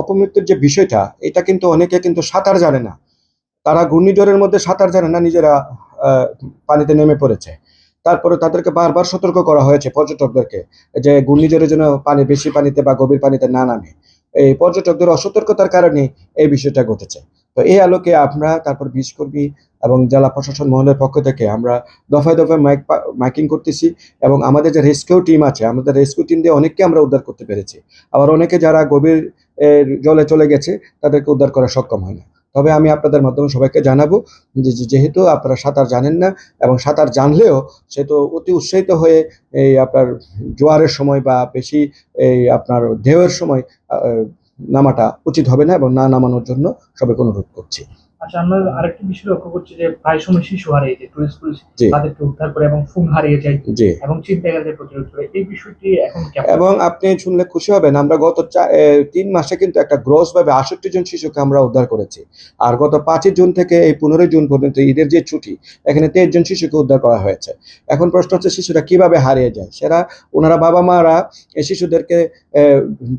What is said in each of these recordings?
অপমৃত্যুর যে বিষয়টা, এটা কিন্তু অনেকে কিন্তু সাঁতার জানে না। তারা ঘূর্ণিঝড়ের মধ্যে সাঁতার জানে না, নিজেরা পানিতে নেমে পড়েছে। তারপরে তাদেরকে বারবার সতর্ক করা হয়েছে পর্যটকদেরকে যে ঘূর্ণিঝড়ের জন্য পানি, বেশি পানিতে বা গভীর পানিতে না নামে। এই পর্যটকদের অসতর্কতার কারণে এই বিষয়টা ঘটেছে। তো এই আলোকে আমরা, তারপর বীজকর্মী এবং জেলা প্রশাসন মহলের পক্ষ থেকে আমরা দফায় দফায় মাইক মাইকিং করতেছি এবং আমাদের যে রেস্কিউ টিম আছে, আমাদের রেস্কিউ টিম দিয়ে অনেককে আমরা উদ্ধার করতে পেরেছি। আবার অনেকে যারা গভীর জলে চলে গেছে, তাদেরকে উদ্ধার করা সক্ষম হয় না। তবে আমি আপনাদের মাধ্যমে সবাইকে জানাব যে যেহেতু আপনারা সাঁতার জানেন না এবং সাঁতার জানলেও সে তো অতি উৎসাহিত হয়ে এই আপনার জোয়ারের সময় বা বেশি এই আপনার ঢেউয়ের সময় নামাটা উচিত হবে না এবং না নামানোর জন্য সবাইকে অনুরোধ করছি। আচ্ছা আমরা আরেকটি বিষয় লক্ষ্য করছি যে প্রায় সময় শিশু হারিয়ে যায় টুরিস্ট পুলিশ তাদেরকে উদ্ধার করে এবং ফোন হারিয়ে যায়। এবং ছিনতাইকারীদের প্রতিরোধ করে। এই বিষয়টি এখন এবং আপনি শুনলে খুশি হবেন আমরা গত তিন মাসে কিন্তু একটা গ্রোস ভাবে আষট্টি জন শিশুকে আমরা উদ্ধার করেছি। আর গত পাঁচই জুন থেকে এই পনেরোই জুন পর্যন্ত ঈদের যে ছুটি এখানে তেইশ জন শিশুকে উদ্ধার করা হয়েছে। এখন প্রশ্ন হচ্ছে শিশুরা কীভাবে হারিয়ে যায়? সেরা ওনারা বাবা মারা এই শিশুদেরকে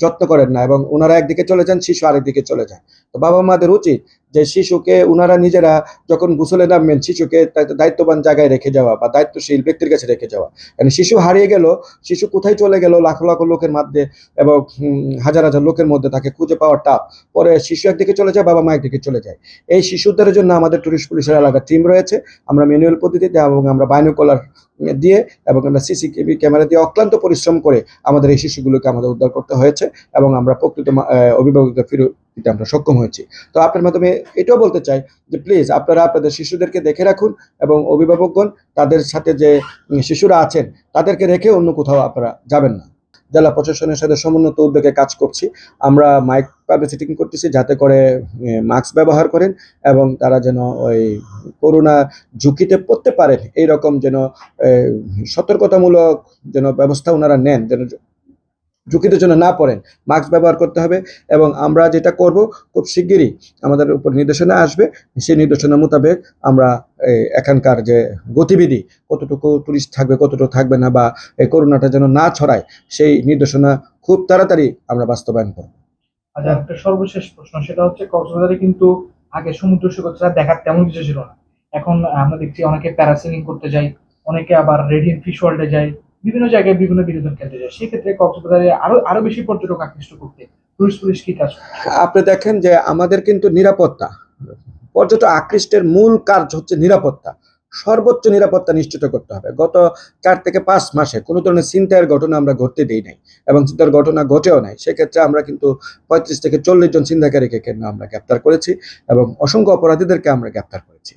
যত্ন করেন না এবং ওনারা একদিকে চলে যান শিশু আরেকদিকে চলে যায়। তো বাবা মাদের উচিত যে শিশুকে ওনারা নিজেরা যখন গোসলে নামবেন, শিশুকে দায়িত্ববান জায়গায় রেখে যাওয়া বা দায়িত্বশীল ব্যক্তির কাছে রেখে যাওয়া। কারণ শিশু হারিয়ে গেল, শিশু কোথায় চলে গেল লাখ লাখ লোকের মধ্যে এবং হাজার হাজার লোকের মধ্যে তাকে খুঁজে পাওয়া টাফ। পরে শিশু একদিকে চলে যায়, বাবা মা একদিকে চলে যায়। এই শিশুদের জন্য আমাদের টুরিস্ট পুলিশের এলাকার টিম রয়েছে। আমরা ম্যানুয়াল পদ্ধতিতে এবং আমরা বাইনোকলার দিয়ে এবং আমরা সিসিটিভি ক্যামেরা দিয়ে অক্লান্ত পরিশ্রম করে আমাদের এই শিশুগুলোকে আমাদের উদ্ধার করতে হয়েছে এবং আমরা প্রকৃত অভিভাবককে ফিরে দিতে আমরা সক্ষম হয়েছি। তো আপনার মাধ্যমে এটাও বলতে চাই যে প্লিজ আপনারা আপনাদের শিশুদেরকে দেখে রাখুন এবং অভিভাবকগণ তাদের সাথে যে শিশুরা আছেন তাদেরকে রেখে অন্য কোথাও আপনারা যাবেন না। জেলা প্রশাসনের সাথে সমুন্নত উদ্যোগে কাজ করছি। আমরা মাইক পাবলিসিটিং করতেছি যাতে করে মাস্ক ব্যবহার করেন এবং তারা যেন ওই করোনা ঝুঁকিতে পড়তে পারেন। এইরকম যেন সতর্কতামূলক যেন ব্যবস্থা ওনারা নেন, যেন ঝুঁকিতে যেন না পড়েন। মাস্ক ব্যবহার করতে হবে এবং আমরা যেটা করব খুব শিগগিরই আমাদের উপর নির্দেশনা আসবে। সেই নির্দেশনা মোতাবেক আমরা এখানকার যে গতিবিধি, কতটুকু টুরিস্ট থাকবে, কতটুকু থাকবে না বা এই করোনাটা যেন না ছড়ায়, সেই নির্দেশনা খুব তাড়াতাড়ি আমরা বাস্তবায়ন করব। আচ্ছা একটা সর্বশেষ প্রশ্ন, সেটা হচ্ছে কক্সবাজারে কিন্তু আগে সমুদ্র সৈকতটা দেখার তেমন কিছু ছিল না। এখন আমরা দেখছি অনেকে প্যারাসেলিং করতে যায়, অনেকে আবার রেডিয়েন্ট ফিশ ওয়ার্ল্ডে যায়। বিভিন্ন জায়গায় বিভিন্ন বিনোদন খেলতে যায়। সেক্ষেত্রে কক্সবাজারে আরও আরও বেশি পর্যটক আকৃষ্ট করতে টুরিস্ট পুলিশ কি কাজ আপনি দেখেন যে আমাদের কিন্তু নিরাপত্তা, পর্যটক আকৃষ্টের মূল কাজ হচ্ছে নিরাপত্তা। সর্বোচ্চ নিরাপত্তা নিশ্চিত করতে হবে। গত চার থেকে পাঁচ মাসে কোনো ধরনের চিন্তার ঘটনা আমরা ঘটতে দিই নাই এবং চিন্তার ঘটনা ঘটেও নাই। সেক্ষেত্রে আমরা কিন্তু পঁয়ত্রিশ থেকে চল্লিশ জন চিন্তাকারীকে কেন আমরা গ্রেপ্তার করেছি এবং অসংখ্য অপরাধীদেরকে আমরা গ্রেপ্তার করেছি।